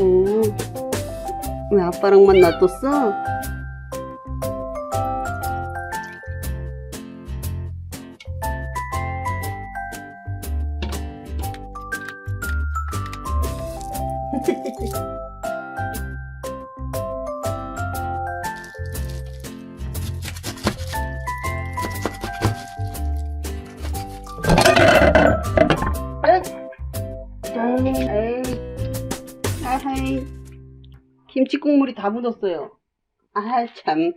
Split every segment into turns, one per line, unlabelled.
오, 왜 아빠랑만 놔뒀어? 김치 국물이 다 묻었어요. 아, 참.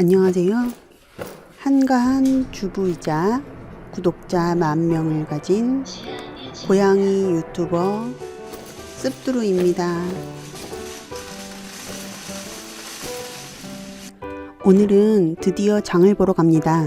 안녕하세요. 한가한 주부이자 구독자 만 명을 가진 고양이 유튜버 씁두루입니다. 오늘은 드디어 장을 보러 갑니다.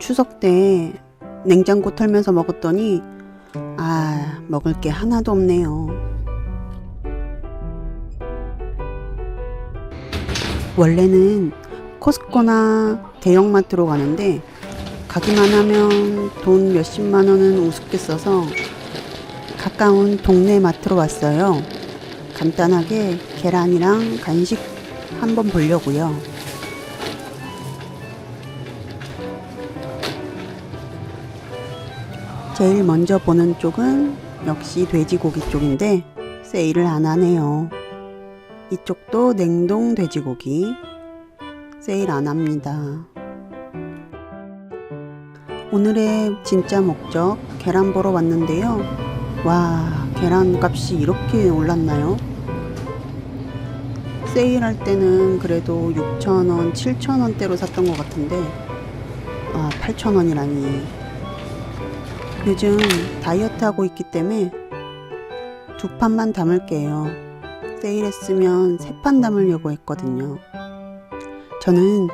추석 때 냉장고 털면서 먹었더니 아 먹을 게 하나도 없네요. 원래는 코스코나 대형마트로 가는데 가기만 하면 돈 몇십만 원은 우습게 써서 가까운 동네 마트로 왔어요. 간단하게 계란이랑 간식 한번 보려고요. 제일 먼저 보는 쪽은 역시 돼지고기 쪽인데 세일을 안 하네요. 이쪽도 냉동 돼지고기 세일 안 합니다. 오늘의 진짜 목적 계란 보러 왔는데요. 와, 계란 값이 이렇게 올랐나요? 세일할 때는 그래도 6,000원, 7,000원대로 샀던 것 같은데, 아, 8,000원이라니. 요즘 다이어트 하고 있기 때문에 두 판만 담을게요. 세일했으면 세 판 담으려고 했거든요. 저는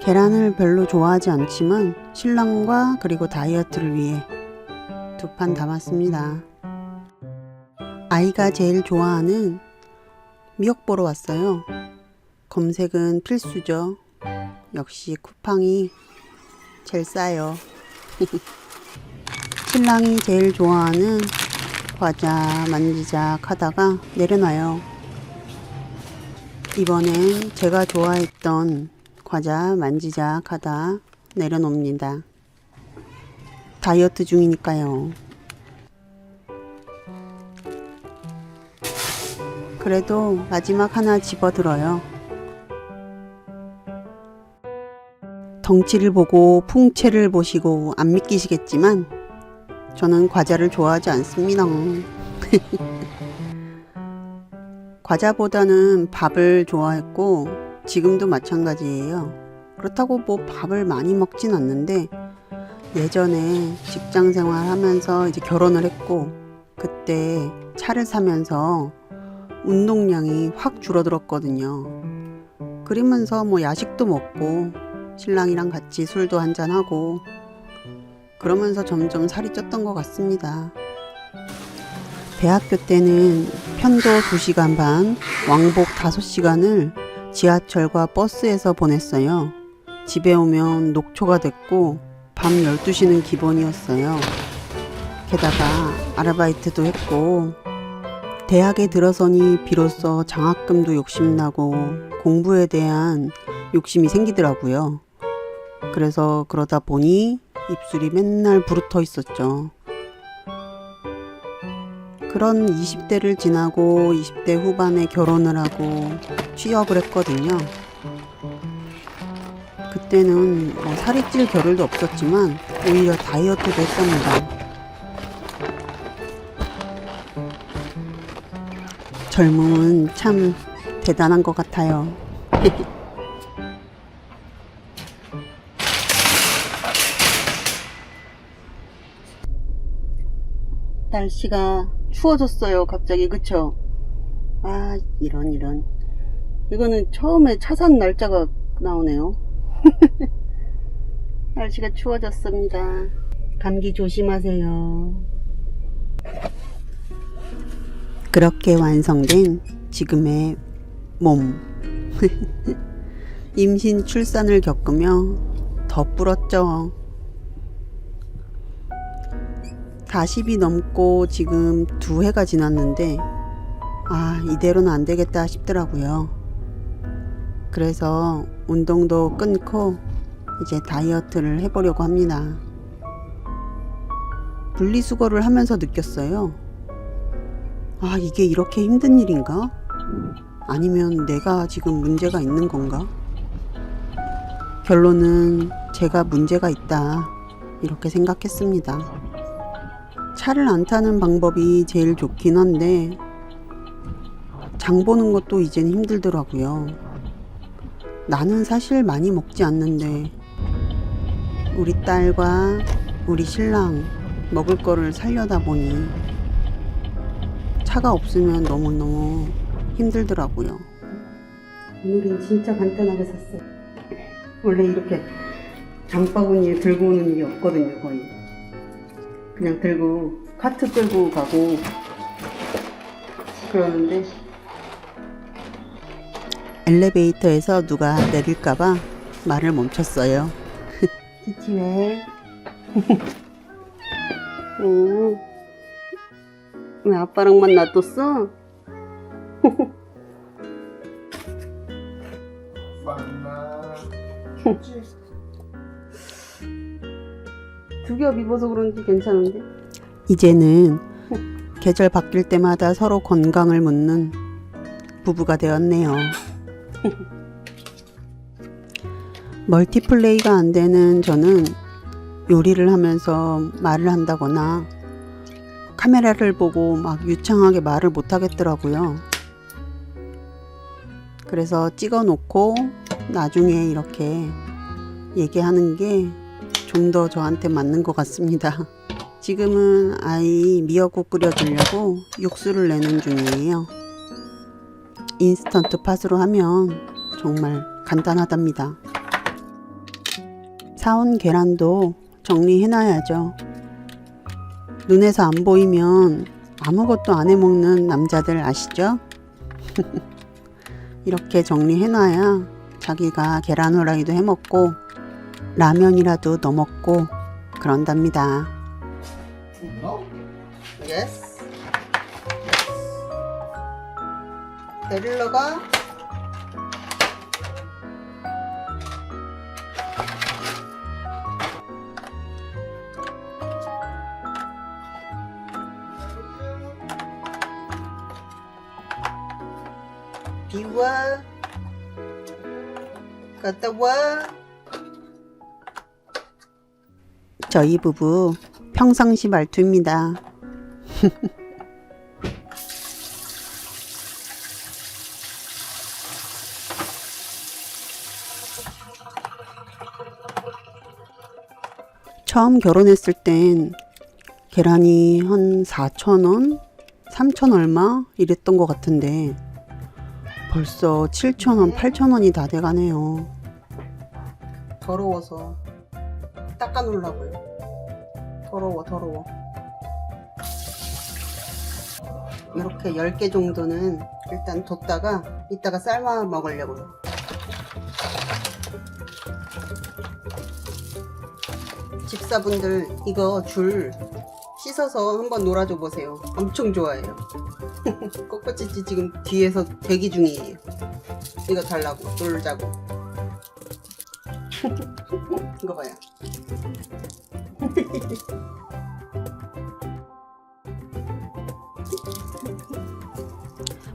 계란을 별로 좋아하지 않지만 신랑과 그리고 다이어트를 위해 두 판 담았습니다. 아이가 제일 좋아하는 미역 보러 왔어요. 검색은 필수죠. 역시 쿠팡이 제일 싸요. 신랑이 제일 좋아하는 과자 만지작 하다가 내려놔요. 이번엔 제가 좋아했던 과자 만지작 하다 내려놓습니다. 다이어트 중이니까요. 그래도 마지막 하나 집어들어요. 덩치를 보고 풍채를 보시고 안 믿기시겠지만 저는 과자를 좋아하지 않습니다. 과자보다는 밥을 좋아했고 지금도 마찬가지예요. 그렇다고 뭐 밥을 많이 먹진 않는데 예전에 직장 생활 하면서 이제 결혼을 했고 그때 차를 사면서 운동량이 확 줄어들었거든요. 그러면서 뭐 야식도 먹고 신랑이랑 같이 술도 한잔하고 그러면서 점점 살이 쪘던 것 같습니다. 대학교 때는 편도 2시간 반, 왕복 5시간을 지하철과 버스에서 보냈어요. 집에 오면 녹초가 됐고 밤 12시는 기본이었어요. 게다가 아르바이트도 했고 대학에 들어서니 비로소 장학금도 욕심나고 공부에 대한 욕심이 생기더라고요. 그래서 그러다 보니 입술이 맨날 부르터 있었죠. 그런 20대를 지나고 20대 후반에 결혼을 하고 취업을 했거든요. 그때는 뭐 살이 찔 겨를도 없었지만 오히려 다이어트도 했답니다. 젊음은 참 대단한 것 같아요. 날씨가 추워졌어요, 갑자기, 그쵸? 아, 이런, 이런. 이거는 처음에 차산 날짜가 나오네요. 날씨가 추워졌습니다. 감기 조심하세요. 그렇게 완성된 지금의 몸. 임신 출산을 겪으며 더 불었죠. 40이 넘고 지금 두 해가 지났는데, 아, 이대로는 안 되겠다 싶더라고요. 그래서 운동도 끊고 이제 다이어트를 해보려고 합니다. 분리수거를 하면서 느꼈어요. 아, 이게 이렇게 힘든 일인가? 아니면 내가 지금 문제가 있는 건가? 결론은 제가 문제가 있다. 이렇게 생각했습니다. 차를 안 타는 방법이 제일 좋긴 한데, 장 보는 것도 이젠 힘들더라고요. 나는 사실 많이 먹지 않는데, 우리 딸과 우리 신랑 먹을 거를 살려다 보니, 차가 없으면 너무너무 힘들더라고요. 오늘은 진짜 간단하게 샀어요. 원래 이렇게 장바구니에 들고 오는 일이 없거든요, 거의. 그냥 들고 카트 끌고 가고 그러는데 엘리베이터에서 누가 내릴까봐 말을 멈췄어요. 지치 왜? 오, 왜 아빠랑만 놔뒀어?
만나
두 겹 입어서 그런지 괜찮은데? 이제는 계절 바뀔 때마다 서로 건강을 묻는 부부가 되었네요. 멀티플레이가 안 되는 저는 요리를 하면서 말을 한다거나 카메라를 보고 막 유창하게 말을 못 하겠더라고요. 그래서 찍어 놓고 나중에 이렇게 얘기하는 게 좀 더 저한테 맞는 것 같습니다. 지금은 아이 미역국 끓여주려고 육수를 내는 중이에요. 인스턴트 팥으로 하면 정말 간단하답니다. 사온 계란도 정리해놔야죠. 눈에서 안 보이면 아무것도 안 해먹는 남자들 아시죠? 이렇게 정리해놔야 자기가 계란 후라이도 해먹고 라면이라도 넣어 먹고 그런답니다.
No?
Yes. 데리러 가. 비와. 갔다 와. 저희 부부 평상시 말투입니다. 처음 결혼했을 땐 계란이 한 4,000원? 3,000 얼마? 이랬던 것 같은데 벌써 7,000원, 8,000원이 다 돼가네요. 더러워서 닦아놓으려고요. 더러워, 더러워. 이렇게 10개 정도는 일단 뒀다가 이따가 삶아 먹으려고요. 집사분들 이거 줄 씻어서 한번 놀아줘 보세요. 엄청 좋아해요. 꼬꼬찌찌 지금 뒤에서 대기 중이에요. 이거 달라고 놀자고. 이거 봐요.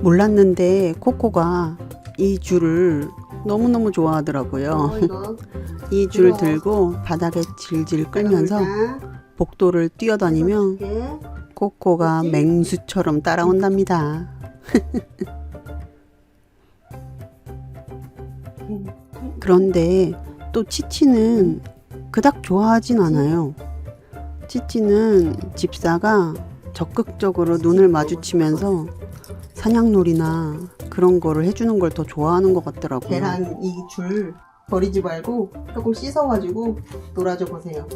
몰랐는데 코코가 이 줄을 너무너무 좋아하더라고요. 이줄 들고 바닥에 질질 끌면서 복도를 뛰어다니며 코코가 맹수처럼 따라온답니다. 그런데 또 치치는 그닥 좋아하진 않아요. 치치는 집사가 적극적으로 눈을 마주치면서 사냥놀이나 그런 거를 해주는 걸 더 좋아하는 것 같더라고요. 계란 이 줄 버리지 말고 조금 씻어가지고 놀아줘 보세요.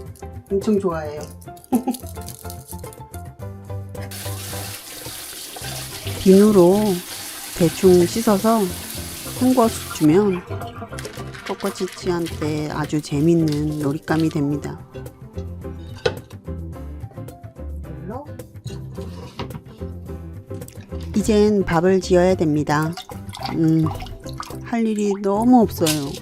엄청 좋아해요. 비누로 대충 씻어서 헹궈 주면 코코치치한테 아주 재밌는 놀잇감이 됩니다. 이젠 밥을 지어야 됩니다. 음, 할 일이 너무 없어요.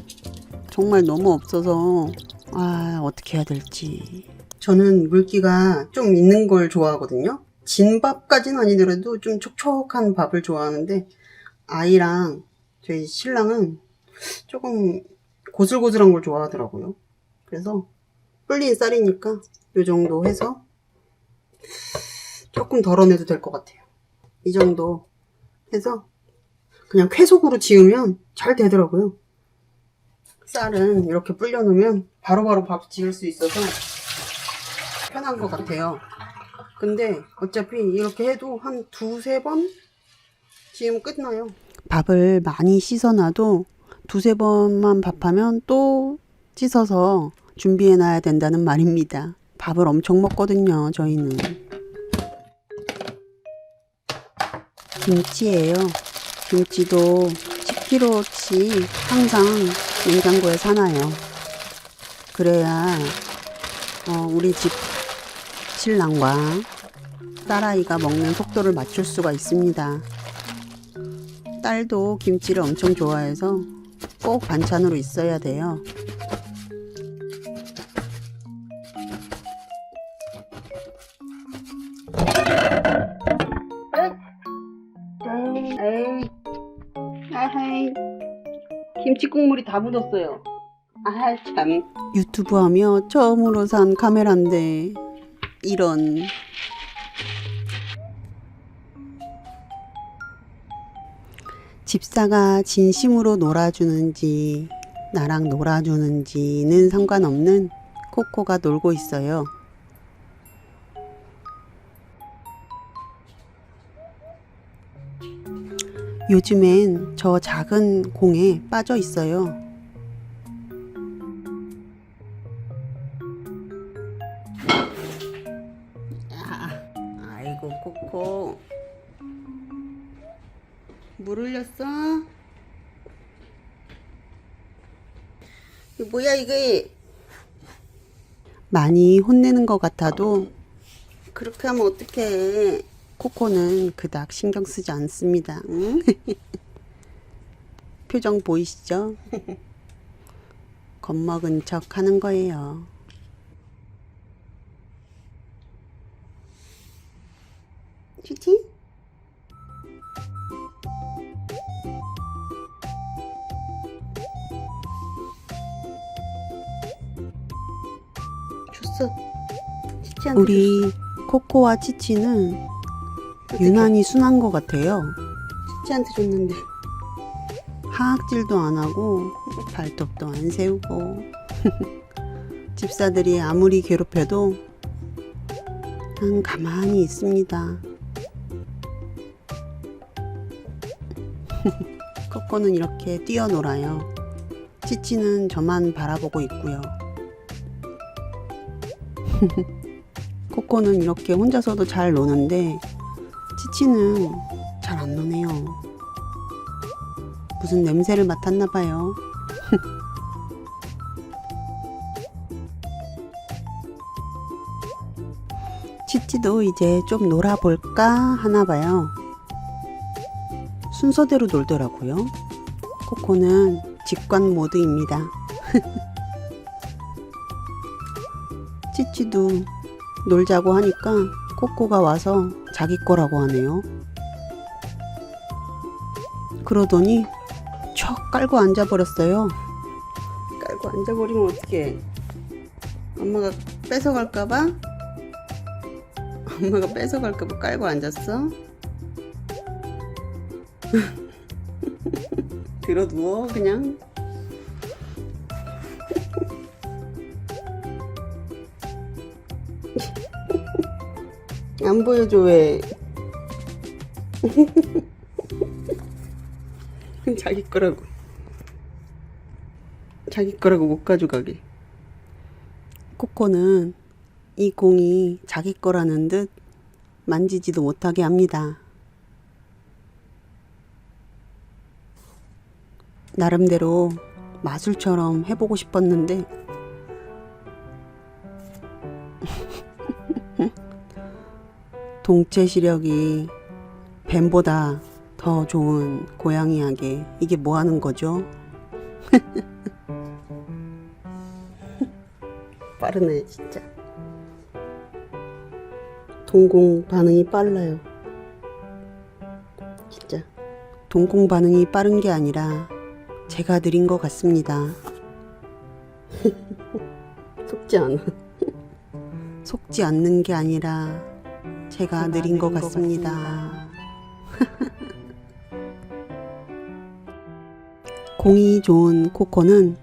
정말 너무 없어서, 아, 어떻게 해야 될지. 저는 물기가 좀 있는 걸 좋아하거든요. 진밥까지는 아니더라도 좀 촉촉한 밥을 좋아하는데, 아이랑 저희 신랑은 조금 고슬고슬한 걸 좋아하더라고요. 그래서 불린 쌀이니까 이 정도 해서 조금 덜어내도 될 것 같아요. 이 정도 해서 그냥 쾌속으로 지으면 잘 되더라고요. 쌀은 이렇게 불려놓으면 바로바로 밥 지을 수 있어서 편한 것 같아요. 근데 어차피 이렇게 해도 한 두세 번 지으면 끝나요. 밥을 많이 씻어놔도 두세 번만 밥하면 또 씻어서 준비해놔야 된다는 말입니다. 밥을 엄청 먹거든요, 저희는. 김치예요. 김치도 10kg치 항상 냉장고에 사놔요. 그래야 어, 우리 집 신랑과 딸아이가 먹는 속도를 맞출 수가 있습니다. 딸도 김치를 엄청 좋아해서 꼭 반찬으로 있어야 돼요. 국물이 다 묻었어요. 아 참. 유튜브 하며 처음으로 산 카메라인데 이런. 집사가 진심으로 놀아주는지 나랑 놀아주는지는 상관없는 코코가 놀고 있어요. 요즘엔 저 작은 공에 빠져 있어요. 아, 아이고 코코 물 흘렸어? 이거 뭐야 이게 많이 혼내는 것 같아도 그렇게 하면 어떡해 코코는 그닥 신경 쓰지 않습니다 응? 표정 보이시죠? 겁먹은 척 하는 거예요 큐티? 줬어. 치치한테 우리 코코와 치치는 유난히 순한 것 같아요. 치치한테 줬는데 하악질도 안 하고 발톱도 안 세우고 집사들이 아무리 괴롭혀도 난 가만히 있습니다. 코코는 이렇게 뛰어놀아요. 치치는 저만 바라보고 있고요. 코코는 이렇게 혼자서도 잘 노는데 치치는 잘 안 노네요. 무슨 냄새를 맡았나 봐요. 치치도 이제 좀 놀아볼까 하나 봐요. 순서대로 놀더라고요. 코코는 직관 모드입니다. 치치도 놀자고 하니까 코코가 와서 자기 거라고 하네요. 그러더니 척 깔고 앉아버렸어요. 깔고 앉아버리면 어떡해. 엄마가 뺏어갈까봐? 엄마가 뺏어갈까봐 깔고 앉았어? 들어 누워 그냥 안 보여줘 왜? 자기 거라고. 자기 거라고 못 가져가게. 코코는 이 공이 자기 거라는 듯 만지지도 못하게 합니다. 나름대로 마술처럼 해보고 싶었는데 동체 시력이 뱀보다 더 좋은 고양이에게 이게 뭐 하는 거죠? 빠르네 진짜. 동공 반응이 빨라요. 진짜. 동공 반응이 빠른 게 아니라 제가 느린 것 같습니다. 속지 않아. 속지 않는 게 아니라 제가 느린 것 같습니다. 공이 좋은 코코는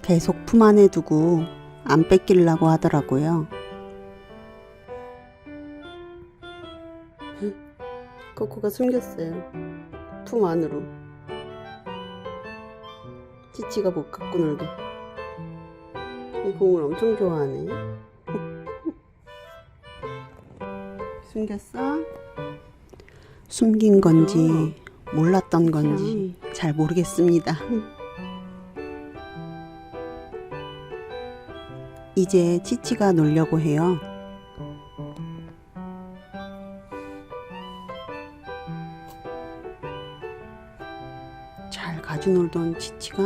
계속 품 안에 두고 안 뺏기려고 하더라고요. 코코가 숨겼어요. 품 안으로. 치치가 못 갖고 놀게. 이 공을 엄청 좋아하네. 숨겼어? 숨긴 건지 몰랐던 건지 잘 모르겠습니다. 이제 치치가 놀려고 해요. 잘 가져 놀던 치치가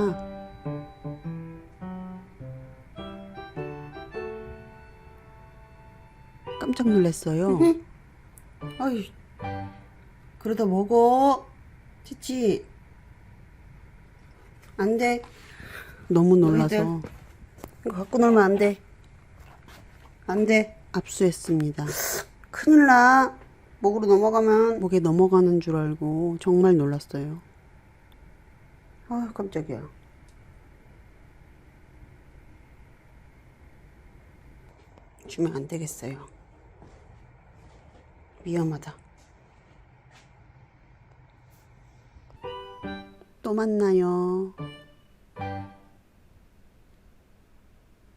깜짝 놀랐어요. 아이, 그러다 먹어. 치치. 안 돼. 너무 놀라서. 이거 갖고 놀면 안 돼. 안 돼. 압수했습니다. 큰일 나. 목으로 넘어가면. 목에 넘어가는 줄 알고 정말 놀랐어요. 아, 깜짝이야. 주면 안 되겠어요. 위험하다. 또 만나요.